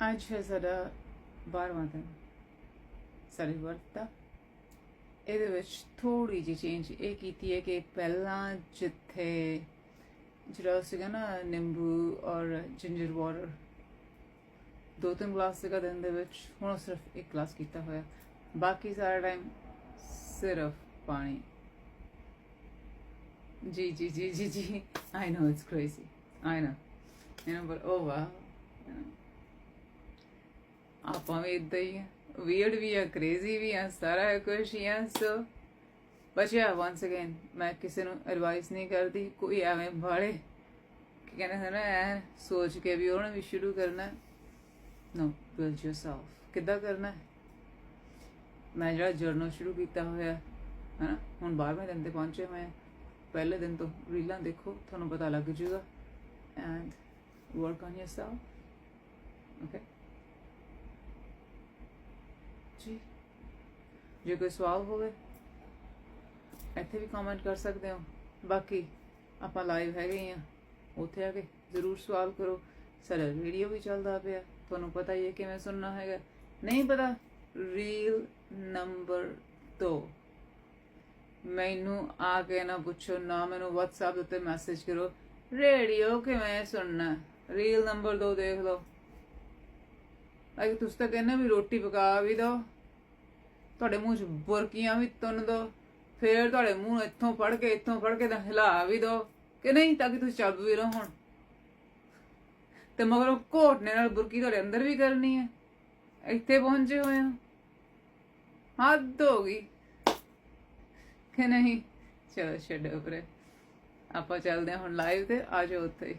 ਅੱਜ ਹੈ ਸਾਡਾ 12ਵਾਂ ਦਿਨ ਸਾਡੇ ਵਰਤ ਦਾ। ਇਹਦੇ ਵਿੱਚ ਥੋੜੀ ਜਿਹੀ ਚੇਂਜ ਇਹ ਕੀਤੀ ਹੈ ਕਿ ਪਹਿਲਾਂ ਜਿੱਥੇ ਜਿਹੜਾ ਸੀਗਾ ਨਾ ਨਿੰਬੂ ਔਰ ਜਿੰਜਰ ਵਾਟਰ ਦੋ ਤਿੰਨ ਗਲਾਸ ਸੀਗਾ ਦਿਨ ਦੇ ਵਿੱਚ, ਹੁਣ ਉਹ ਸਿਰਫ ਇੱਕ ਗਲਾਸ ਕੀਤਾ ਹੋਇਆ। ਬਾਕੀ ਸਾਰਾ ਟਾਈਮ ਸਿਰਫ ਪਾਣੀ। ਜੀ ਜੀ ਜੀ ਜੀ ਜੀ। I know it's crazy I know you know but oh wow ਆਪਾਂ ਵੀ ਇਦਾਂ ਹੀ ਵੀਅਰਡ ਵੀ ਆ ਕ੍ਰੇਜ਼ੀ ਵੀ ਆ, ਸਾਰਾ ਕੁਝ ਹੀ ਆ ਸੋ ਬਚਿਆ ਵਾਂਸ ਅਗੇਨ ਮੈਂ ਕਿਸੇ ਨੂੰ ਐਡਵਾਈਸ ਨਹੀਂ ਕਰਦੀ, ਕੋਈ ਐਵੇਂ ਬਾਲੇ ਕਿ ਕਹਿੰਦੇ ਹਨ ਐ ਸੋਚ ਕੇ ਵੀ ਉਹਨਾਂ ਵੀ ਸ਼ੁਰੂ ਕਰਨਾ। ਨੋ ਬਿਲਡ ਯੋਰਸੈਲਫ ਕਿੱਦਾਂ ਕਰਨਾ? ਮੈਂ ਜਿਹੜਾ ਜਰਨਲ ਸ਼ੁਰੂ ਕੀਤਾ ਹੋਇਆ ਹੈ ਹੁਣ 12ਵੇਂ ਦਿਨ ਤੇ ਪਹੁੰਚੇ ਮੈਂ ਪਹਿਲੇ ਦਿਨ ਤੋਂ ਰੀਲਾਂ ਦੇਖੋ, ਤੁਹਾਨੂੰ ਪਤਾ ਲੱਗ ਜੂਗਾ। And work on yourself okay ਜੀ। ਜੇ ਕੋਈ ਸਵਾਲ ਹੋਵੇ, ਇੱਥੇ ਵੀ ਕਮੈਂਟ ਕਰ ਸਕਦੇ ਹੋ। ਬਾਕੀ ਆਪਾਂ ਲਾਈਵ ਹੈਗੇ ਹੀ ਆ। ਉੱਥੇ ਆ ਕੇ ਜ਼ਰੂਰ ਸਵਾਲ ਕਰੋ। ਸਾਡਾ ਰੇਡੀਓ ਵੀ ਚੱਲਦਾ ਪਿਆ। ਤੁਹਾਨੂੰ ਪਤਾ ਹੀ ਹੈ ਕਿਵੇਂ ਸੁਣਨਾ ਹੈਗਾ। ਨਹੀਂ ਪਤਾ ਰੀਲ ਨੰਬਰ 2 ਮੈਨੂੰ ਆ ਕੇ ਨਾ ਪੁੱਛੋ, ਨਾ ਮੈਨੂੰ WhatsApp ਉੱਤੇ ਮੈਸੇਜ ਕਰੋ। ਰੇਡੀਓ ਕਿਵੇਂ ਸੁਣਨਾ? ਰੀਲ ਨੰਬਰ 2 ਦੇਖ ਲਓ। ਅਗੇ ਤੁਸੀਂ ਤਾਂ ਕਹਿੰਦੇ ਵੀ ਰੋਟੀ ਪਕਾ ਵੀ ਦੋ ਤੁਹਾਡੇ ਮੂੰਹ 'ਚ ਬੁਰਕੀਆਂ ਵੀ ਤੁੰਨ ਦੋ। ਫੇਰ ਤੁਹਾਡੇ ਮੂੰਹ ਇੱਥੋਂ ਫੜ ਕੇ, ਇੱਥੋਂ ਫੜ ਕੇ ਤਾਂ ਹਿਲਾ ਵੀ ਦੋ ਕਿ ਨਹੀਂ, ਤਾਂ ਕਿ ਤੁਸੀਂ ਚੱਬ ਵੀ ਰਹੋ ਹੁਣ। ਤੇ ਮਗਰੋਂ ਘੋਟਨੇ ਨਾਲ ਬੁਰਕੀ ਤੁਹਾਡੇ ਅੰਦਰ ਵੀ ਕਰਨੀ ਹੈ। ਇੱਥੇ ਪਹੁੰਚੇ ਹੋਏ ਹੋ। ਹੱਦ ਹੋ ਗਈ। ਕਿ ਨਹੀਂ? ਚਲੋ ਛੱਡੋ ਪਰੇ। ਆਪਾਂ ਚੱਲਦੇ ਹਾਂ ਹੁਣ ਲਾਈਵ ਤੇ, ਆ ਜਾਓ ਉੱਥੇ। ਹੀ।